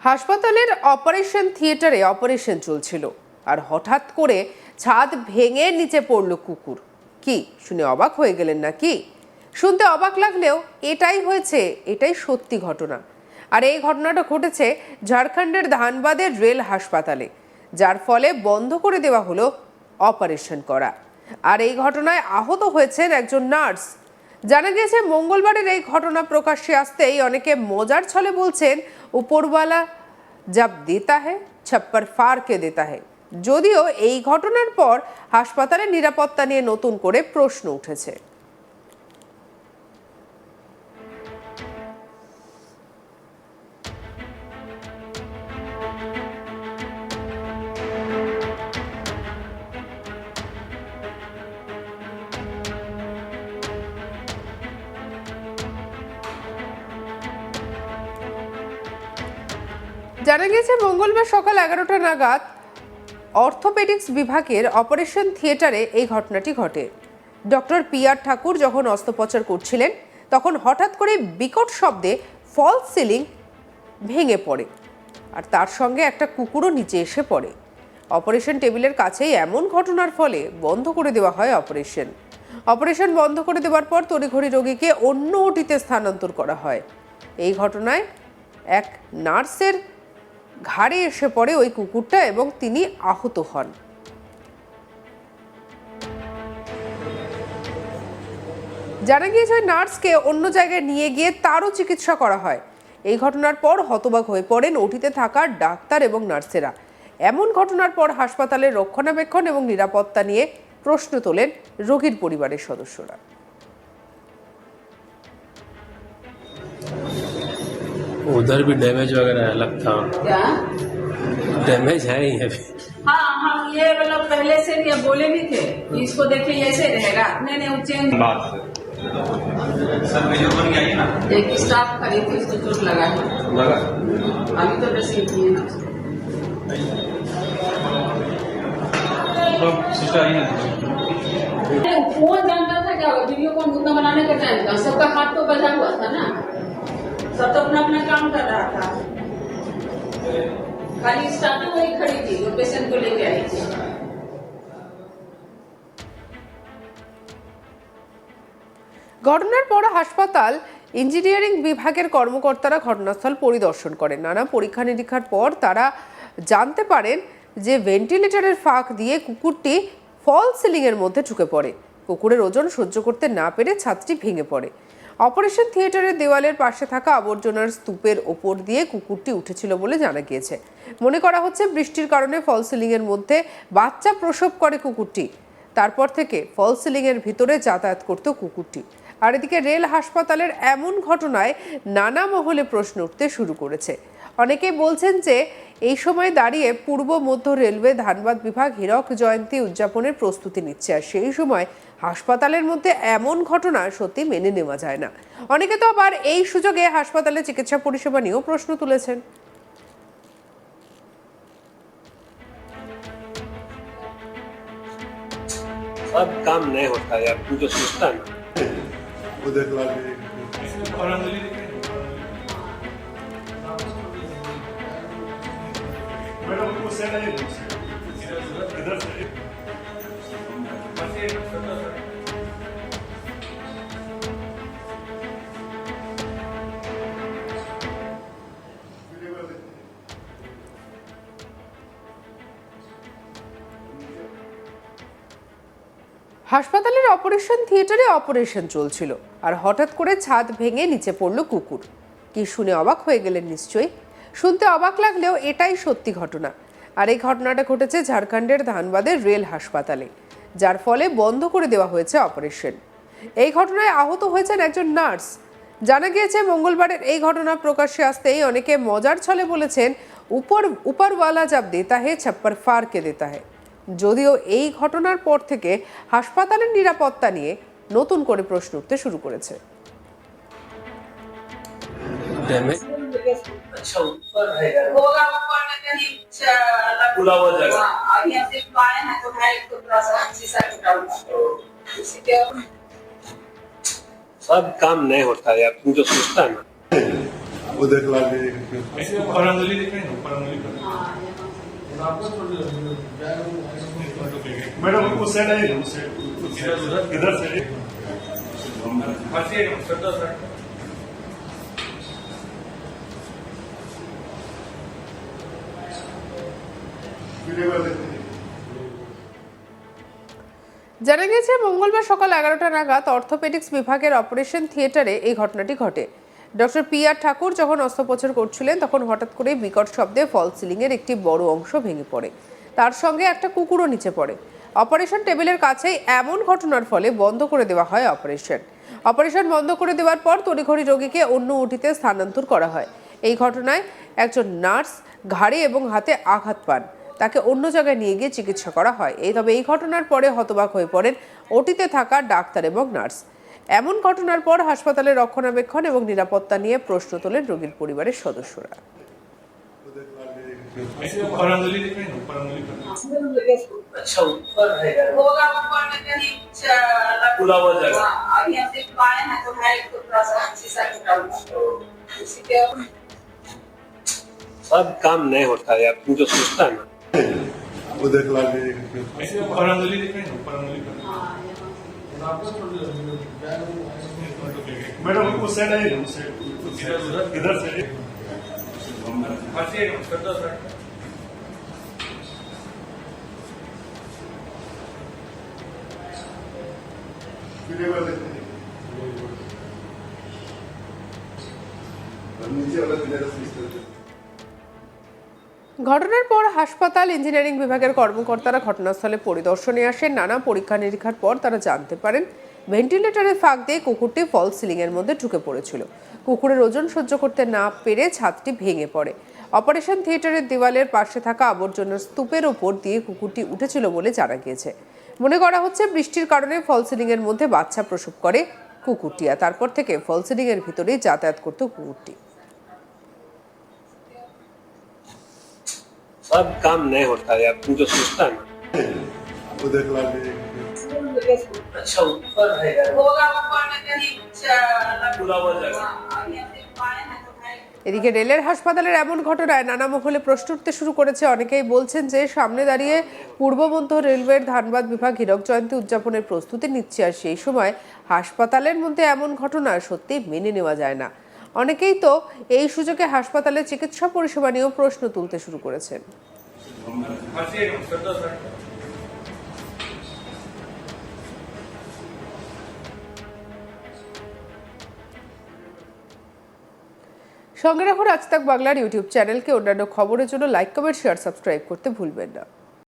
হাসপাতালের অপারেশন থিয়েটারে অপারেশন চলছিল। আর হঠাৎ করে ছাদ ভেঙে নিচে পড়ল কুকুর। কি, শুনে অবাক হয়ে গেলেন নাকি? শুনতে অবাক লাগলেও এটাই হয়েছে, এটাই সত্যি ঘটনা। আর এই ঘটনাটা ঘটেছে ঝাড়খণ্ডের ধানবাদের রেল হাসপাতালে। যার ফলে বন্ধ করে দেওয়া হলো অপারেশন করা। আর এই ঘটনায় আহত হয়েছেন একজন নার্স। জানা গিয়েছে, মঙ্গলবারের এই ঘটনা প্রকাশ্যে আসতেই অনেকে মজার ছলে বলছেন, উপরওয়ালা জব দেতা হে ছপ্পর ফার কে দেতা হে যদিও এই ঘটনার পর হাসপাতালের নিরাপত্তা নিয়ে নতুন করে প্রশ্ন উঠেছে। জানা গিয়েছে, মঙ্গলবার সকাল এগারোটা নাগাদ অর্থোপেডিক্স বিভাগের অপারেশন থিয়েটারে এই ঘটনাটি ঘটে। ডক্টর পি আর ঠাকুর যখন অস্ত্রোপচার করছিলেন, তখন হঠাৎ করে বিকট শব্দে ফলস সিলিং ভেঙে পড়ে আর তার সঙ্গে একটা কুকুরও নিচে এসে পড়ে। অপারেশন টেবিলের কাছেই এমন ঘটনার ফলে বন্ধ করে দেওয়া হয় অপারেশন। অপারেশন বন্ধ করে দেওয়ার পর তড়িঘড়ি রোগীকে অন্য ওটিতে স্থানান্তর করা হয়। এই ঘটনায় এক নার্সের ঘাড়ে এসে পড়ে ওই কুকুরটা এবং তিনি আহত হন। জানা গিয়েছে ওই নার্সকে অন্য জায়গায় নিয়ে গিয়ে তারও চিকিৎসা করা হয়। এই ঘটনার পর হতবাক হয়ে পড়েন ওটিতে থাকা ডাক্তার এবং নার্সেরা। এমন ঘটনার পর হাসপাতালের রক্ষণাবেক্ষণ এবং নিরাপত্তা নিয়ে প্রশ্ন তোলেন রোগীর পরিবারের সদস্যরা। उधर भी डैमेज वगैरह है लगता क्या? डैमेज है ही अभी। हाँ हम ये मतलब पहले से ये बोले नहीं थे। इसको देखिए ऐसे रहेगा। नहीं नहीं वो चेंज सर वीडियो बन गया है ना। एक स्टाफ खड़ी थी उसको चोट लगा है। लगा। अभी तो ड्रेसिंग किए ना। कौन जानता था क्या वीडियो कौन उतना बनाने का टाइम था। सबका हाथ तो बजा हुआ था ना। सब तो अपना अपना काम कर रहा था खाली स्टाफ तो वही खड़ी थी जो पेशेंट को लेके आई थी ঘটনার পর হাসপাতাল ইঞ্জিনিয়ারিং বিভাগের কর্মকর্তারা ঘটনাস্থল পরিদর্শন করেন নানা পরীক্ষা নিরীক্ষার পর তারা জানতে পারেন যে ভেন্টিলেটরের ফাঁক দিয়ে কুকুরটি ফল সিলিংয়ের মধ্যে ঢুকে পড়ে কুকুরের ওজন সহ্য করতে না পেরে ছাদটি ভেঙে পড়ে অপারেশন থিয়েটারের দেওয়ালের পাশে থাকা আবর্জনার স্তূপের ওপর দিয়ে কুকুরটি উঠেছিল বলে জানা গিয়েছে। মনে করা হচ্ছে বৃষ্টির কারণে ফল সিলিংয়ের মধ্যে বাচ্চা প্রসব করে কুকুরটি। তারপর থেকে ফল সিলিংয়ের ভিতরে যাতায়াত করত কুকুরটি। আর এদিকে রেল হাসপাতালের এমন ঘটনায় নানা মহলে প্রশ্ন উঠতে শুরু করেছে। অনেকেই বলছেন যে, এই সময় দাঁড়িয়ে পূর্ব মধ্য রেলওয়ে ধানবাদ বিভাগ হীরক জয়ন্তী উদযাপনের প্রস্তুতি নিচ্ছে। আর সেই সময় হাসপাতালের মধ্যে এমন ঘটনা সত্যি মেনে নেওয়া যায় না অনেকে তো আবার এই সুযোগে হাসপাতালে চিকিৎসা পরিষেবা নিয়েও প্রশ্ন তুলেছেন सब काम नहीं होता यार तू जो सोचता है ना उधर वाले मैडम उनको सेट है इधर से হাসপাতালের অপারেশন থিয়েটারে অপারেশন চলছিল, আর হঠাৎ করে ছাদ ভেঙে নিচে পড়ল কুকুর। কি শুনে অবাক হয়ে গেলেন নিশ্চয়ই। শুনতে অবাক লাগলেও এটাই সত্যি ঘটনা। আর এই ঘটনাটা ঘটেছে ঝাড়খণ্ডের ধানবাদের রেল হাসপাতালে। যার ফলে বন্ধ করে দেওয়া হয়েছে অপারেশন। এই ঘটনায় আহত হয়েছেন একজন নার্স। জানা গিয়েছে, মঙ্গলবারের এই ঘটনা প্রকাশ্যে আসতেই অনেকে মজার ছলে বলেছেন, উপর, উপরওয়ালা যাব দেতা হে, ছাপ্পার ফারকে দেতা হে। যদিও এই ঘটনার পর থেকে হাসপাতালের নিরাপত্তা নিয়ে নতুন করে প্রশ্ন উঠতে শুরু করেছে। अच्छा ऊपर है होगा ऊपर में कहीं खुला हुआ जगह। हाँ, अभी हम पाए हैं तो है तो थोड़ा सा शीशा टूटा हुआ सब काम नहीं होता यार तू जो सोचता है ना। वो देख लागे ऊपर अंगुली दिख ऊपर अंगुली कर मैडम उस साइड आइए उस साइड इधर से। हँसी श्रद्धा জানা গেছে মঙ্গলবার সকাল এগারোটা নাগাদ অর্থোপেডিক্স বিভাগের অপারেশন থিয়েটারে এই ঘটনাটি ঘটে। ডক্টর পি আর ঠাকুর যখন অস্ত্রোপচার করছিলেন, তখন হঠাৎ করে বিকট শব্দে ফল সিলিংয়ের একটি বড় অংশ ভেঙে পড়ে। তার সঙ্গে একটা কুকুরও নিচে পড়ে। অপারেশন টেবিলের কাছেই এমন ঘটনার ফলে বন্ধ করে দেওয়া হয় অপারেশন। অপারেশন বন্ধ করে দেওয়ার পর তড়িঘড়ি রোগীকে অন্য উটিতে স্থানান্তর করা হয়। এই ঘটনায় একজন নার্স ঘাড়ে এবং হাতে আঘাত পান। তাকে অন্য জায়গায় নিয়ে গিয়ে চিকিৎসা করা হয় এই তবে এই ঘটনার পরে হতবাক হয়ে পড়েন ওটিতে থাকা ডাক্তার এবং নার্স এমন ঘটনার পর হাসপাতালের রক্ষণাবেক্ষণ এবং নিরাপত্তা নিয়ে প্রশ্ন তোলেন রোগীর পরিবারের সদস্যরা ऊपर अंगुली दिख रही है ऊपर अंगुली कर अच्छा ऊपर है होगा ऊपर में कहीं च- खुला हुआ जगह। हाँ, अभी हम देख पाए हैं तो है एक थोड़ा सा शीशा टूटा हुआ तो उसी के सब काम नहीं होता यार तुम जो सोचता है ना उदय कुमार जी ऊपर अंगुली दिखाएँगे ऊपर अंगुली हाँ, मैडम उस साइड आइए उस साइड इधर से फंसिएगा कर दो सर नीचे वाला किधर ঘটনার পর হাসপাতাল ইঞ্জিনিয়ারিং বিভাগের কর্মকর্তারা ঘটনাস্থলে পরিদর্শনে আসেন। নানা পরীক্ষা নিরীক্ষার পর তারা জানতে পারেন, ভেন্টিলেটরের ফাঁক দিয়ে কুকুরটি ফল সিলিংয়ের মধ্যে ঢুকে পড়েছিল। কুকুরের ওজন সহ্য করতে না পেরে ছাদটি ভেঙে পড়ে। অপারেশন থিয়েটারের দেওয়ালের পাশে থাকা আবর্জনার স্তূপের ওপর দিয়ে কুকুরটি উঠেছিল বলে জানা গিয়েছে। মনে করা হচ্ছে, বৃষ্টির কারণে ফল সিলিংয়ের মধ্যে বাচ্চা প্রসব করে কুকুরটি, আর তারপর থেকে ফল সিলিংয়ের ভিতরেই যাতায়াত করত কুকুরটি। सब काम नहीं होता यार तुम जो सोचता है ना वो देख लागे अच्छा ऊपर है होगा ऊपर में कहीं च- खुला हुआ जगह। हाँ, अभी हम देख पाए हैं तो है एक এদিকে রেলের হাসপাতালের এমন ঘটনায় নানা মহলে প্রশ্ন উঠতে শুরু করেছে অনেকেই বলছেন যে সামনে দাঁড়িয়ে পূর্ব মধ্য রেলওয়ের ধানবাদ বিভাগ হীরক জয়ন্তী উদযাপনের প্রস্তুতি নিচ্ছে আর সেই সময় হাসপাতালের মধ্যে এমন ঘটনা সত্যি মেনে নেওয়া যায় না অনেকেই তো এই সুযোগে হাসপাতালে চিকিৎসা পরিষেবা নিয়েও প্রশ্ন তুলতে শুরু করেছেন সঙ্গে রাখুন আজ তাক বাংলার ইউটিউব চ্যানেলকে। অন্যান্য খবরের জন্য লাইক, কমেন্ট শেয়ার সাবস্ক্রাইব করতে ভুলবেন না।